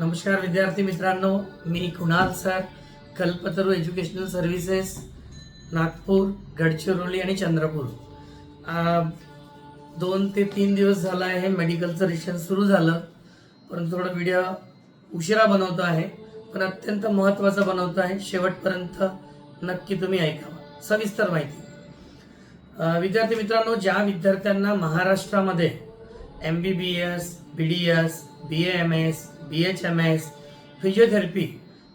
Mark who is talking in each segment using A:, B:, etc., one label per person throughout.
A: नमस्कार विद्यार्थी मित्रांनो मी Kunal sir Kalpataru educational services Nagpur Gadchiroli आणि चंद्रपूर. दोन ते तीन दिवस झाला आहे मेडिकलचं रिशन सुरू झालं परंतु थोडं व्हिडिओ उशिरा बनवतो आहे पण अत्यंत महत्त्वाचा बनवतो आहे शेवटपर्यंत नक्की तुम्ही ऐकावा सविस्तर माहिती. विद्यार्थी मित्रांनो ज्या विद्यार्थ्यांना महाराष्ट्रामध्ये M B B S B D S B M S B H M S physiotherapy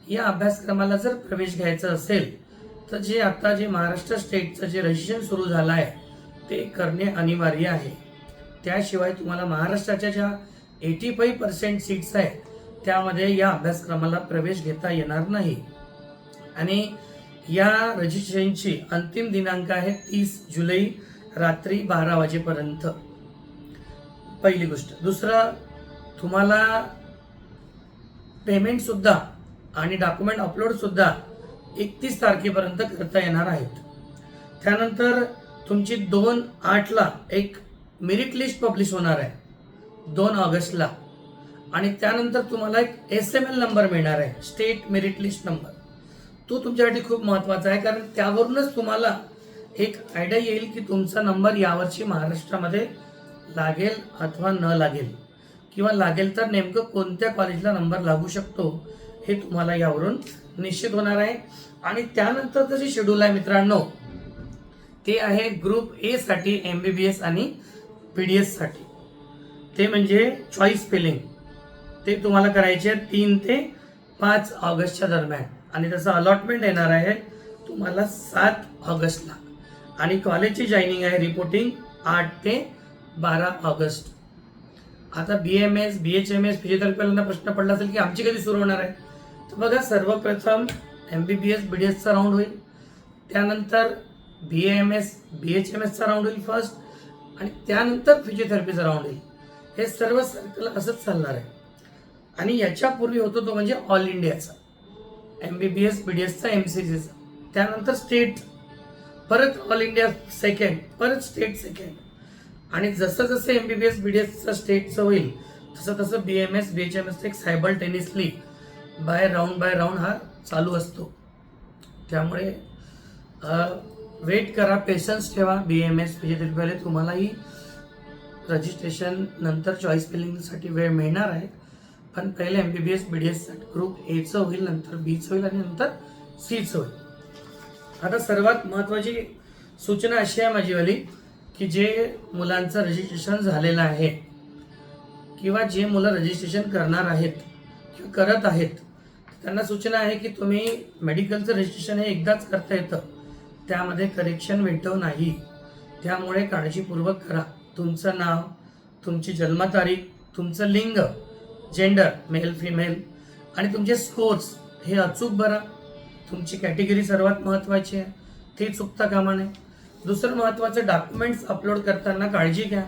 A: या अभ्यासक्रमाला जर प्रवेश घ्यायचा असेल तर जे आता जे महाराष्ट्र स्टेटचं जे रजिस्ट्रेशन सुरू झालं आहे ते करणे अनिवार्य आहे. त्याशिवाय तुम्हाला महाराष्ट्राच्या ज्या एटी फाईव्ह पर्सेंट सीट्स आहेत त्यामध्ये या अभ्यासक्रमाला प्रवेश घेता येणार नाही. आणि या रजिस्ट्रेशनची अंतिम दिनांक आहे तीस जुलै रात्री बारा वाजेपर्यंत. पहिली गोष्ट. दुसरं तुम्हाला पेमेंटसुद्धा आणि डॉक्युमेंट अपलोड सुद्धा एकतीस तारखेपर्यंत करता येणार आहेत. त्यानंतर तुमची दोन आठला एक मेरिट लिस्ट पब्लिश होणार आहे. दोन ऑगस्टला. आणि त्यानंतर तुम्हाला एक एस एम एल नंबर मिळणार आहे. स्टेट मेरिट लिस्ट नंबर तो तुमच्यासाठी खूप महत्त्वाचा आहे कारण त्यावरूनच तुम्हाला एक आयडिया येईल की तुमचा नंबर यावर्षी महाराष्ट्रामध्ये लागेल अथवा न लागेल किंवा लागेल तर नेमकं कोणत्या कॉलेजला नंबर लागू शकतो हे तुम्हाला यावरून निश्चित होणार आहे. आणि त्यानंतरचं जे शेड्यूल आहे मित्रांनो ते आहे ग्रुप ए साठी एम बी बी एस आणि पी डी एससाठी ते म्हणजे चॉईस फिलिंग ते तुम्हाला करायचे आहे तीन ते पाच ऑगस्टच्या दरम्यान. आणि त्याचं अलॉटमेंट येणार आहे तुम्हाला सात ऑगस्टला. आणि कॉलेजची जॉईनिंग आहे रिपोर्टिंग आठ ते बारा ऑगस्ट. आता B M S B H M S फिजिओथेरपीवाल्यांना प्रश्न पडला असेल की आमची कधी सुरू होणार आहे? तर बघा सर्वप्रथम M B B S B D एसचा round होईल. त्यानंतर B M S B H M एसचा round होईल फर्स्ट आणि त्यानंतर फिजिओथेरपीचा राऊंड होईल. हे सर्व सर्कल असंच चालणार आहे. आणि याच्यापूर्वी होतो तो म्हणजे ऑल इंडियाचा M B B S B D एसचा M C सीचा त्यानंतर स्टेट परत ऑल इंडिया सेकंड परत स्टेट सेकंड आणि जसं जसं M B B S B D एसचं स्टेटचं होईल तसं तसं B M S B H M S एक simultaneously by round by round हा चालू असतो. त्यामुळे वेट करा पेशन्स ठेवा बी एम एस फिजिओथेरपीवाले तुम्हालाही रजिस्ट्रेशन नंतर चॉईस फिलिंगसाठी वेळ मिळणार आहे. पण पहिले M B B S B D S group एचं होईल नंतर बीचं होईल आणि नंतर सीचं होईल. आता सर्वात महत्त्वाची सूचना अशी आहे माझीवाली की जे मुलांचं रजिस्ट्रेशन झालेलं आहे किंवा जे मुलं रजिस्ट्रेशन करणार आहेत किंवा करत आहेत त्यांना सूचना आहे की तुम्ही मेडिकलचं रजिस्ट्रेशन हे एकदाच करता येतं. त्यामध्ये करेक्शन विंडो नाही. त्यामुळे काळजीपूर्वक करा. तुमचं नाव तुमची जन्मतारीख तुमचं लिंग जेंडर मेल फिमेल आणि तुमचे स्कोर्स हे अचूक भरा. तुमची कॅटेगरी सर्वात महत्त्वाची आहे. ती चुकता कामा नये. दुसरं महत्त्वाचं डॉक्युमेंट्स अपलोड करताना काळजी घ्या.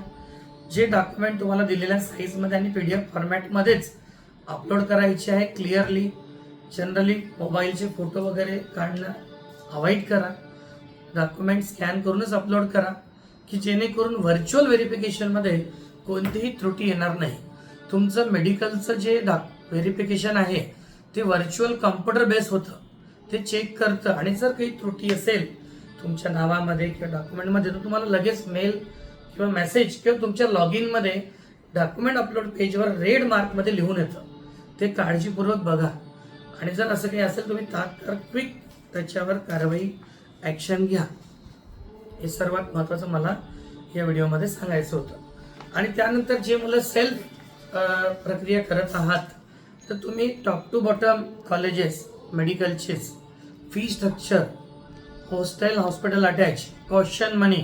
A: जे डॉक्युमेंट तुम्हाला दिलेल्या साईजमध्ये आणि पी डी एफ फॉर्मॅटमध्येच अपलोड करायचे आहे क्लिअरली जनरली मोबाईलचे फोटो वगैरे काढणं अवॉइड करा. डॉक्युमेंट स्कॅन करूनच अपलोड करा की जेणेकरून व्हर्च्युअल व्हेरिफिकेशनमध्ये कोणतीही त्रुटी येणार नाही. तुमचं मेडिकलचं जे डॉ व्हेरिफिकेशन आहे ते व्हर्च्युअल कम्प्युटर बेस होतं. ते चेक करतं. आणि जर काही त्रुटी असेल तुमच्या नावामध्ये किंवा डॉक्युमेंटमध्ये तर तुम्हाला लगेच मेल किंवा मेसेज किंवा तुमच्या लॉग इनमध्ये डॉक्युमेंट अपलोड पेजवर रेड मार्कमध्ये लिहून येतं. ते काळजीपूर्वक बघा. आणि जर असं काही असेल तुम्ही तात्काळ क्विक त्याच्यावर कारवाई ॲक्शन घ्या. हे सर्वात महत्त्वाचं मला या व्हिडिओमध्ये सांगायचं होतं. आणि त्यानंतर जे मुलं सेल्फ प्रक्रिया करत आहात तर तुम्ही top to bottom colleges मेडिकलचेच fee structure hostel hospital attach capitation money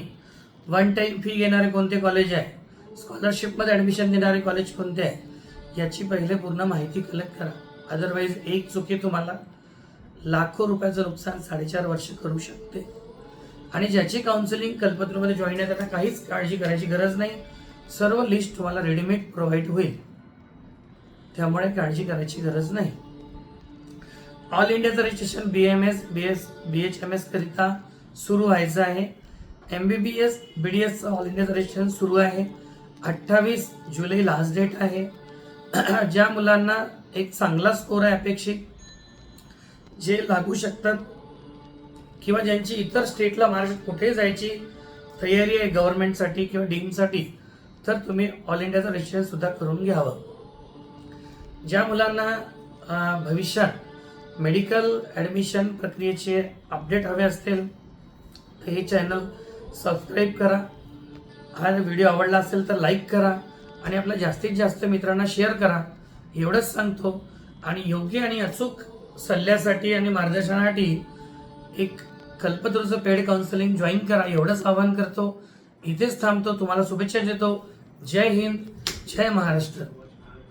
A: one time fee घेणारे कोणते कॉलेज आहे? स्कॉलरशिपमध्ये ॲडमिशन देणारे कॉलेज कोणते आहे? याची पहिले पूर्ण माहिती कलेक्ट करा. अदरवाईज एक चुकी तुम्हाला लाखो रुपयाचं नुकसान साडेचार वर्ष करू शकते. आणि ज्याची काउन्सिलिंग कल्पतरूमध्ये जॉईन आहे त्यांना काहीच काळजी करायची गरज नाही. सर्व लिस्ट तुम्हाला रेडीमेड प्रोव्हाइड होईल. त्यामुळे काळजी करायची गरज नाही. ऑल इंडियाचं registration B M S B S B H M S करिता सुरू व्हायचं आहे. M B B S B D S all इंडियाचं रजिस्ट्रेशन सुरू आहे. अठ्ठावीस जुलै लास्ट डेट आहे. ज्या मुलांना एक चांगला स्कोर आहे अपेक्षित जे लागू शकतात किंवा ज्यांची इतर स्टेटला महाराष्ट्रात कुठे जायची तयारी आहे गव्हर्नमेंटसाठी किंवा डीमसाठी तर तुम्ही ऑल इंडियाचं रजिस्ट्रेशन सुद्धा करून घ्यावं. ज्या मुलांना भविष्यात मेडिकल ॲडमिशन प्रक्रियेचे अपडेट हवे असतील तर हे चॅनल सबस्क्राईब करा. हा व्हिडिओ आवडला असेल तर लाईक करा आणि आपल्या जास्तीत जास्त मित्रांना शेअर करा. एवढंच सांगतो. आणि योग्य आणि अचूक सल्ल्यासाठी आणि मार्गदर्शनासाठी एक कल्पतरूचं पेड काउन्सिलिंग जॉईन करा. एवढंच आवाहन करतो. इथेच थांबतो. तुम्हाला शुभेच्छा देतो. जय हिंद. जय महाराष्ट्र.